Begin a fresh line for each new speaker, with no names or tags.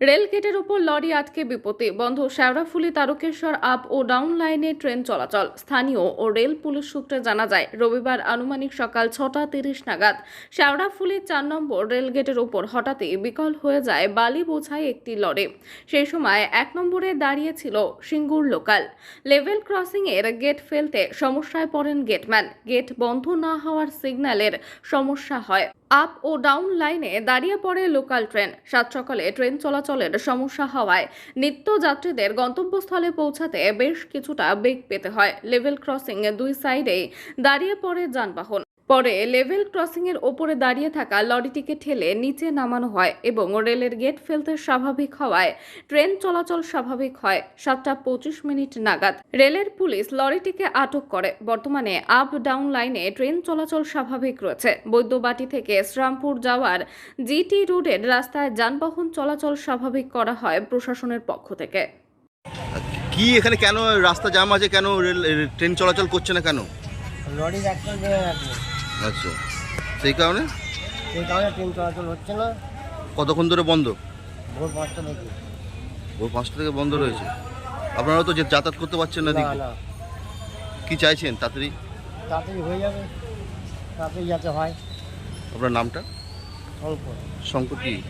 Rail গেটের উপর lorry আটকে বিপত্তি। বন্ধ শ্যাওড়াফুলি তারকেশ্বর আপ ও ডাউন লাইনে ট্রেন চলাচল। স্থানীয় ও রেল পুলিশ সূত্রে জানা যায়, রবিবার আনুমানিক সকাল ছটা তিরিশ নাগাদ শেওড়াফুলি চার নম্বর রেল গেটের উপর হঠাৎই বিকল হয়ে যায় বালি বোঝাই একটি লরি। সেই সময় এক নম্বরে দাঁড়িয়েছিল সিঙ্গুর লোকাল। লেভেল ক্রসিং এর গেট ফেলতে সমস্যায় পড়েন গেটম্যান। গেট বন্ধ না হওয়ার সিগন্যালের সমস্যা হয়। আপ ও ডাউন লাইনে দাঁড়িয়ে পড়ে লোকাল ট্রেন। সাত সকালে ট্রেন চলাচলের সমস্যা হওয়ায় নিত্য যাত্রীদের গন্তব্যস্থলে পৌঁছাতে বেশ কিছুটা বেগ পেতে হয়। লেভেল ক্রসিং দুই সাইডেই দাঁড়িয়ে পড়ে যানবাহন। পরে লেভেল ক্রসিং এর ওপরে দাঁড়িয়ে থাকা লরিটিকে ঠেলে নিচে নামানো হয় এবং রেলের গেট ফেলতে স্বাভাবিক হওয়ায় ট্রেন চলাচল স্বাভাবিক হয় সাতটা পঁচিশ মিনিট নাগাদ। রেলের পুলিশ লরিটিকে আটক করে। বর্তমানে আপ ডাউন লাইনে ট্রেন চলাচল স্বাভাবিক রয়েছে। বৈদ্যবাটি থেকে শ্রামপুর যাওয়ার জিটি রোডের রাস্তায় যানবাহন চলাচল স্বাভাবিক করা হয় প্রশাসনের পক্ষ থেকে।
কি এখানে কেন রাস্তা জাম আছে? কেন রেল ট্রেন চলাচল করছে না কেন?
লরি
আচ্ছা। সেই কারণে?
সেই কারণে ট্রেন চলাচল হচ্ছে না।
কতক্ষণ ধরে বন্ধ?
ভোর পাঁচটা থেকে।
ভোর পাঁচটা থেকে বন্ধ রয়েছে। আপনারা তো যে যাতায়াত করতে পারছেন না
দেখি
দিকে
না।
কি চাইছেন তাড়াতাড়ি?
তাড়াতাড়ি হয়ে যাবে। তাড়াতাড়ি যাতে হয়।
আপনার নামটা?
শঙ্কর।
শঙ্কর কি?